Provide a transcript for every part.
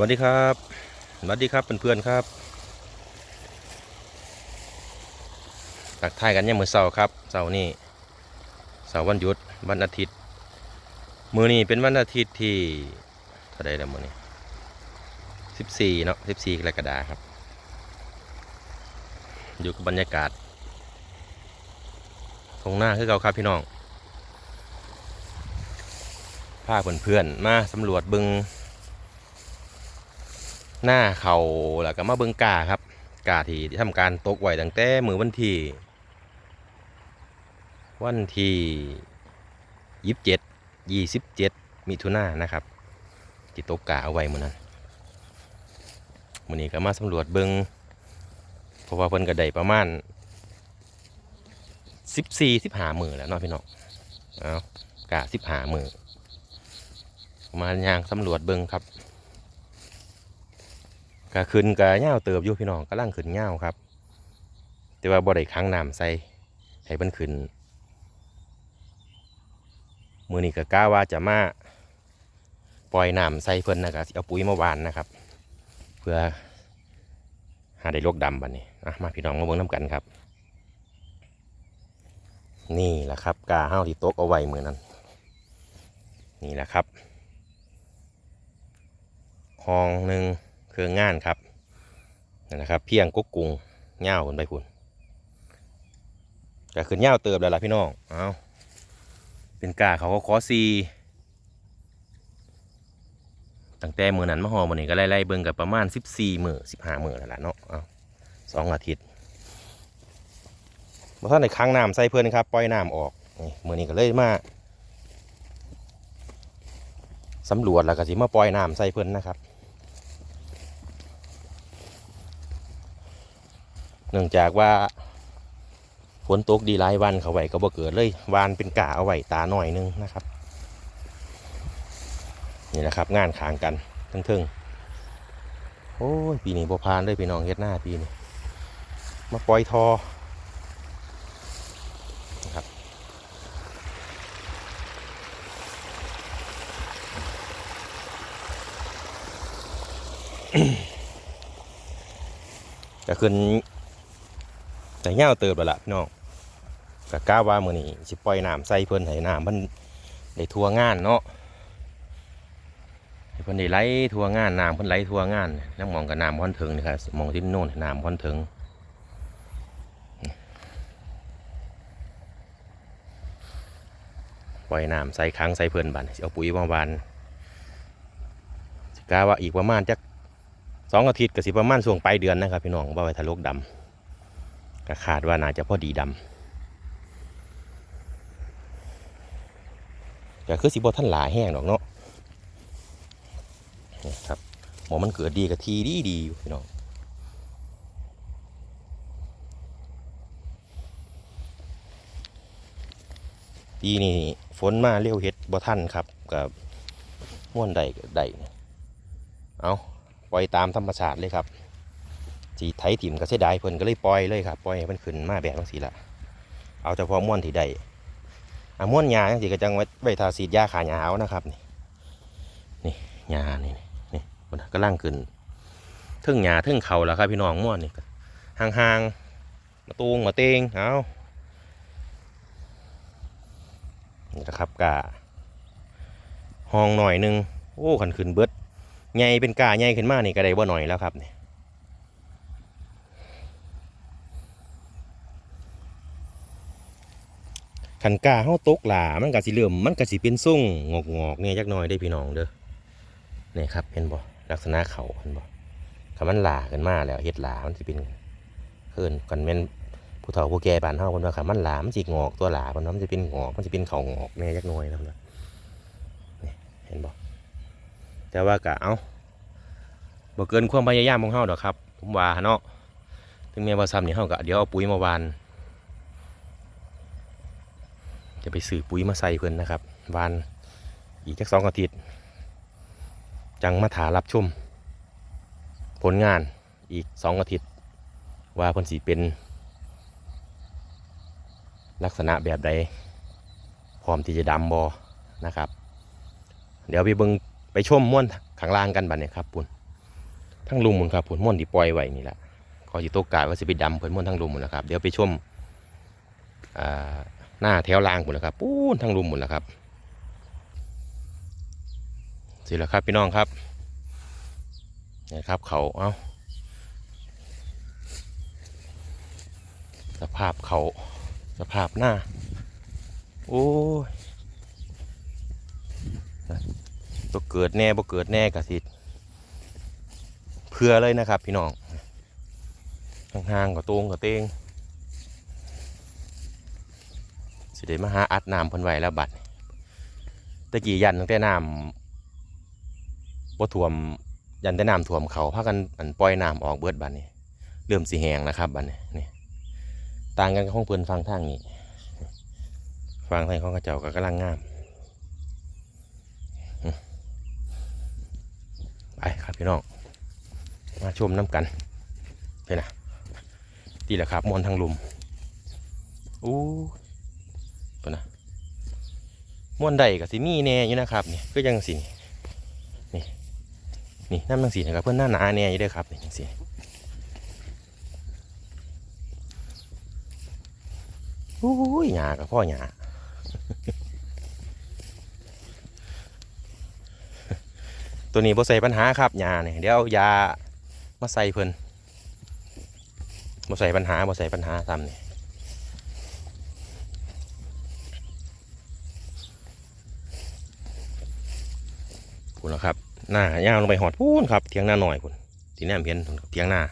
วัสดีครับสวัสดีครับเพื่อนๆครับตักทายกันยังมือเสาร์ครับเสาร์นี้เสาร์วันหยุดวันอาทิตย์ มือนี้เป็นวันอาทิตย์ที่เท่าไรแล้วมือนี้สิบสี่เนาะสิบสี่กรกฎาคมครับ อยู่กับบรรยากาศทงหน้าคือเก่าครับพี่น้องพาเพื่อนๆมาสำรวจบึง หน้าเขาแล้วก็มาเบิงกาครับ กาที่ทำการตกไว้ตั้งแต่มือวันที่วันที่ยี่สิบเจ็ดยี่สิบเจ็ดมิถุนายนนะครับที่ตกกาเอาไว้มือนั้นมือนี้ก็มาสำรวจเบิงเพราะว่าเพิ่นก็ได้ประมาณสิบสี่สิบห้ามือแล้วเนาะพี่น้องเอากาสิบห้ามือมาย่างสำรวจเบิงครับ ก็ขึ้นก็เง่าเติบอยู่พี่น้องกำลังขึ้นเง่าครับ แต่ว่าบ่ได้ค้างน้ำใส่ให้มันขึ้นมือนี้ก็กล้าว่าจะมาปล่อยน้ำใส่เพิ่นนะครับเอาปุ๋ยมาวานนะครับ เพื่อหาได้โรคดำบัดนี้อะมาพี่น้องมาเบิ่งน้ำกันครับ นี่แหละครับกาห้าวที่โต๊ะเอาไว้มือนั้น นี่แหละครับห้องหนึ่ง เครื่องงานครับนั่นะครับ เพียงกุ๊กกุงเง่าขึ้นไปคุณก็ขึ้นเง่าเติบแล้วล่ะพี่น้องเอาเป็นกาเขาก็ขอซีตั้งแต่มือนั้นมาหอมันนี่ก็ไล่ๆเบิ่งกับประมาณสิบสี่มือสิบห้ามือแล้วล่ะเนาะเอาสองอาทิตย์มาท่านในค้างน้ำใส่เพื่อนครับปล่อยน้ำออกนี่มือนี้ก็เลยมาสำรวจแล้วก็สิมาปล่อยน้ำใส่เพื่อนนะครับ เนื่องจากว่าฝนตกดีหลายวันเขาไว้ก็บ่เกิดเลยวานเป็นกาเอาไว้ตาหน่อยนึงนะครับ นี่แหละครับ งานขางกันทั้งทึงโอ้ยปีนี้บ่พานเลยพี่น้องเฮ็ดหน้าปีนี้มาปล่อยทอนะครับก็ขึ้น แต่เงาเติบแล้วล่ะพี่น้องก็กล้าว่ามือนี้สิปล่อยน้ำใส่เพิ่นให้น้ำมันได้ทั่วงานเนาะเพิ่นได้ไหลทั่วงานน้ำเพิ่นไหลทั่วงานน้ำมองกับน้ำพอนถึงนี่ครับมองที่โน่นน้ำพอนถึงปล่อยน้ำใส่ค้างใส่เพิ่นบัดสิเอาปุ๋ยมาหวานกล้าว่าอีกประมาณจักสองอาทิตย์ก็สิประมาณช่วงปลายเดือนนะครับพี่น้องว่าไว้ทะลกดำ ก็คาดว่าน่าจะพอดีดำก็คือสิบท่านหลาแห้งดอกเนาะครับหมอมันเกิดดีกับทีดีดีอยู่พี่น้องปีนี้ฝนมาเร็วเฮ็ดบ่ทันครับกับม่วนใดก็ได้เอาปล่อยตามธรรมชาติเลยครับ สีไถถิ่มก็เสียดายเพิ่นก็เลยปล่อยเลยครับปล่อยให้มันขึ้นมาแบบนี้ละเอาเฉพาะม้วนที่ได้อะม้วนหญ้าจังสิก็จังไว้ไว้ทาสีดยาขาหญ้าเอานะครับนี่นี่หญ้านี่นี่นี่มันก็ล่างขึ้นทึ่งหญ้าทึ่งเขาแล้วครับพี่น้องม้วนนี่ห่างๆมาตูงมาเตงเอานี่นะครับกาห้องหน่อยหนึงโอ้ขันขึ้นเบิดใหญ่เป็นกาใหญ่ขึ้นมานี่ก็ได้บ่หน่อยแล้วครับนี่ ขันกาเฮาตกหลามันก็สิเริ่มมันก็สิเป็นส่งงอกงอกๆเนี่ยจักหน่อยได้พี่น้องเด้อนี่ครับเห็นบ่ลักษณะเขาเห็นบ่คำมันหลาขึ้นมาแล้วเฮ็ดหลามันสิเป็นเพิ่นกันแม่นผู้เฒ่าผู้แก่บ้านเฮาเพิ่นว่าคำมันหลามันสิงอกตัวหลาเพิ่นว่ามันสิเป็นงอกมันสิเป็นเขางอกแน่จักหน่อยแล้วนะนี่เห็นบ่แต่ว่าก็เอาบ่เกินความพยายามของเฮาดอกครับ ผมว่าเนาะถึงแม้ว่าซ้ำนี่เฮาก็เดี๋ยวเอาปุ๋ยมาวาน จะไปซื้อปุ๋ยมาใส่เพิ่อนนะครับวานอีกจักสองอาทิตย์จังมาถารับชมผลงานอีกสองอาทิตย์ ว่าเพิ่นสิเป็น ลักษณะแบบใดพร้อมที่จะดำบอนะครับ เดี๋ยวไปเบิงไปชมม่วนข้างล่างกันบัดเนี่ยครับปุ่นทั้งลุมมุนครับผลม่วนที่ปล่อยไว้นี่แหละขอจิตกกายว่าจะไปดำผลม่วนทั้งลุมมุนนะครับ เดี๋ยวไปชมอ่า หน้าแถวล่างหมดแล้วครับปูนทั้งลุมหมดแล้วครับสิแล้วครับพี่น้องครับนี่ครับเขาเอาสภาพเขาสภาพหน้า โอ้ยตัวเกิดแน่บ่เกิดแน่กะสิเพื่อเลยนะครับพี่น้องห่างๆกับตรงกับเตงสิ ได้มาหาอัดน้ำเพิ่นไว้แล้วบัดตะกี้ยันตั้งแต่น้ำบ่ท่วมยันแต่น้ำท่วมเขาพากันอันปล่อยน้ำออกเบิดบัดนี้ เริ่มสิแหงนะครับบัดนี้นี่ต่างกันกับของเพิ่นฟังทางนี้ฟังไทยของกระเจ้าก็กำลังงามไปครับพี่น้องมาชมน้ำกันเห็นนะตีแหละครับมวนทางลุมอู้ ตัวนะมวนใดกับสิมีแน่อยู่นะครับนี่ก็ยังสินี่นี่นี่น้ำมังสีนะครับเพื่อนหน้าหนาแน่อยู่ด้วยครับนี่ยังสิอู้ยหยากับพ่อหยาตัวนี้บ่ใส่ปัญหาครับยาเนี่ยเดี๋ยวเอายามาใส่เพิ่นบ่ใส่ปัญหาบ่ใส่ปัญหาซ้ำนี่พู นแล้วครับหน้าย่าลงไปหอดพูนครับเทียงหน้าหน่อยพูนที่แนมเห็นพูนเทียงหน้า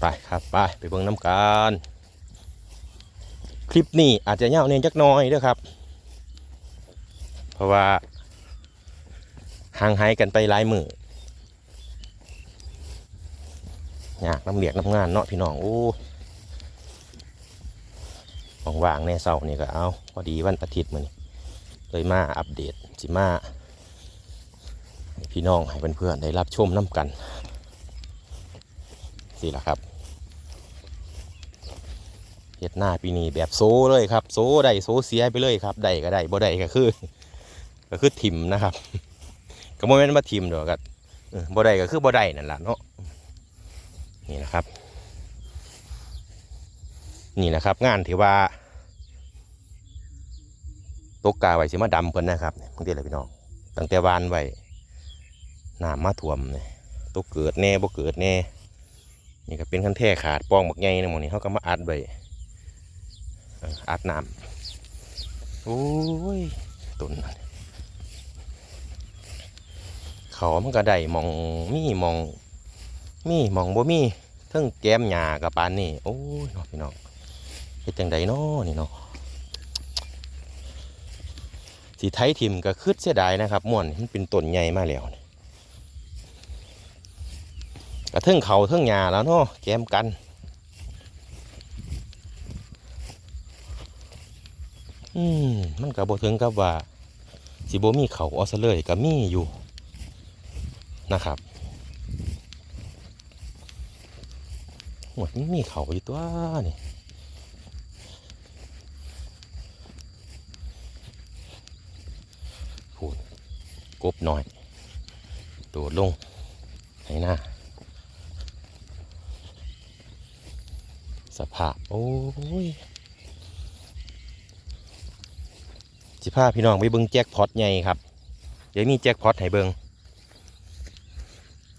ไปครับไปไปเบิ่งน้ำกันคลิปนี้อาจจะยาวเนียนจักน้อยด้อครับ เพราะว่าห่างหายกันไปหลายมืออ ยากน้ำเหลียกน้ำงานเนาะพี่น้องโอ้ว่างๆในเสาร์นี่ก็เอาพอดีวันอาทิตย์มื้อนี้เลยมาอัปเดตสิมาพี่น้องให้เพื่อนๆได้รับชมน้ำกันสิละครับเฮ็ดหน้าปีนี้แบบโซเลยครับ โซได้โซเสียไปเลยครับได้ก็ได้บ่ได้ก็คือ ก็คือถิ่มนะครับก็บ่แม่นว่าถิ่มดอกก็เออบ่ได้ก็คือบ่ได้นั่นแหละเนาะ นี่นะครับ นี่นะครับ งานที่ว่าตกกาไว้สิมาดำเพิ่นนะครับบางทีแหละพี่น้องตั้งแต่วานไว้น้ำมาท่วมเนี่ยตกเกิดแน่บ่เกิดแน่นี่ก็เป็นคันแท้ขาดปองบักใหญ่นะหมองนี้เขาก็มาอัดไว้อ่ออาบน้ำโอ้ยตุนเขามันก็ได้มองมีมองมีมองบ่มี เทั้งแก้มหญ้ากับปานนี่โอ้ยเนาะพี่น้องเฮ็ดจังไดนาะนี่เนาะสีไทยทิมก็คืดเสียดายนะครับม่วนนี่มันเป็นต้นใหญ่มาแล้วนี่กระเทิงเขาเทิงหญ้าแล้วเนาะแก้มกันอืมมันก็บ่ถึงกับว่าสิบ่มีเขาเอาซะเลยก็มีอยู่นะครับ หมดมีเขาอยู่ตัวนี่พูดกบหน่อยโดดลงให้หน้าสภาพ โอ้ยสิพาพี่น้องไปเบิ้งแจ็คพอตใหญ่ครับ เดี๋ยวมีแจ็คพอตให้เบิ้ง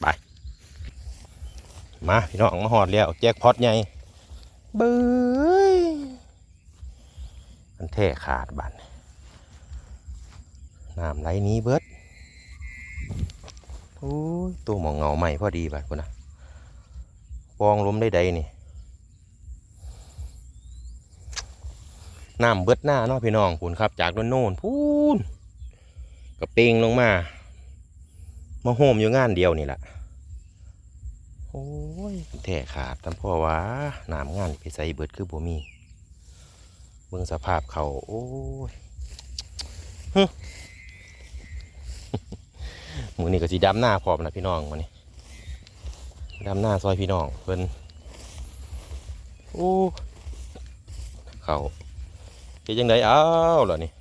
ไป มาพี่น้องมาหอดแล้วแจ็คพอตใหญ่เบ้ยมันแท้ขาดบันน้ำไหลหนี้เบิดโอ้ยตัวหมองเงาใหม่พอดีบัดคุณนะปองล้มได้ใดนี่น้ำเบิดหน้าเนาะพี่น้องพูนครับ จากโน่นโน่นพูนกระเปงลงมา มาโฮมอยู่งานเดียวนี่แหละโอ้ ยแท่ขาดทำพ่อวะน้ำงานไปใส่เบิดคือบ่มี เบิ่งสภาพเขาโอ้ยฮมือนี้ก็สีดำหน้าพร้อมนะพี่น้องมานี่ดำหน้าซอยพี่น้องเพิ่นโอ้เขาเฮ็ดจังไดอ้าวเหรอนี่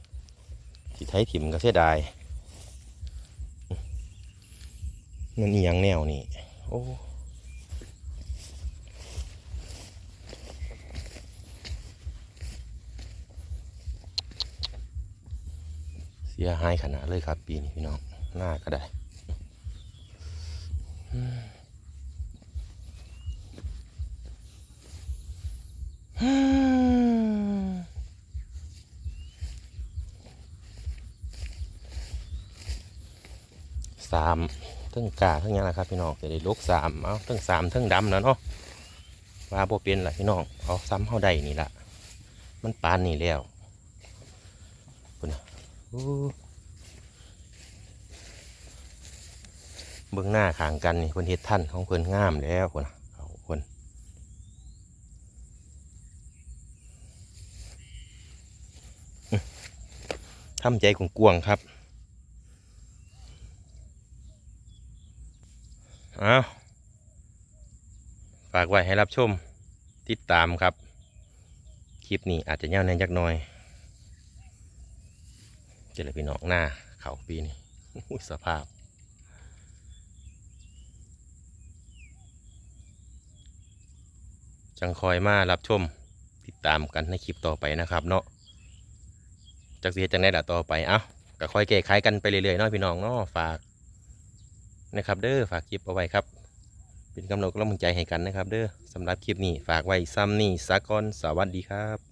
สิไทยถิ่มก็เสียดายมันเอียงแนวนี่โอ้ เสียหายขนาดเลยครับ ปีนี้พี่น้องหน้าก็ได้สามทั้งกาทั้งยังนะครับพี่น้องจะได้ลูกสามเอาทั้งสามทั้งดำแล้วเนาะว่าบ่เป็นล่ะพี่น้องเอาซ้ำเฮาได้นี่ละมันปานนี่แล้ว เบื้องหน้าขางกันนี่เพิ่นเฮ็ดท่านของเพิ่นงามแล้วคนเอาคนอื้อทำใจกวงๆครับเอาฝากไว้ให้รับชม ติดตามครับ คลิปนี้อาจจะยาวแน่นจักหน่อย เจริญพี่น้องหน้าเขาปีนี้สภาพ จังคอยมารับชมติดตามกันในคลิปต่อไปนะครับเนาะจากเสียจังได้ละต่อไปเอ้าก็ค่อยแก้ไขกันไปเรื่อยๆเนาะพี่น้องเนาะฝากนะครับ เด้อฝากคลิปเอาไว้ครับ เป็นกำลังกำลังใจให้กันนะครับ เด้อสำหรับคลิปนี้ฝากไว้ซ้ำนี่สากอนสวัสดีครับ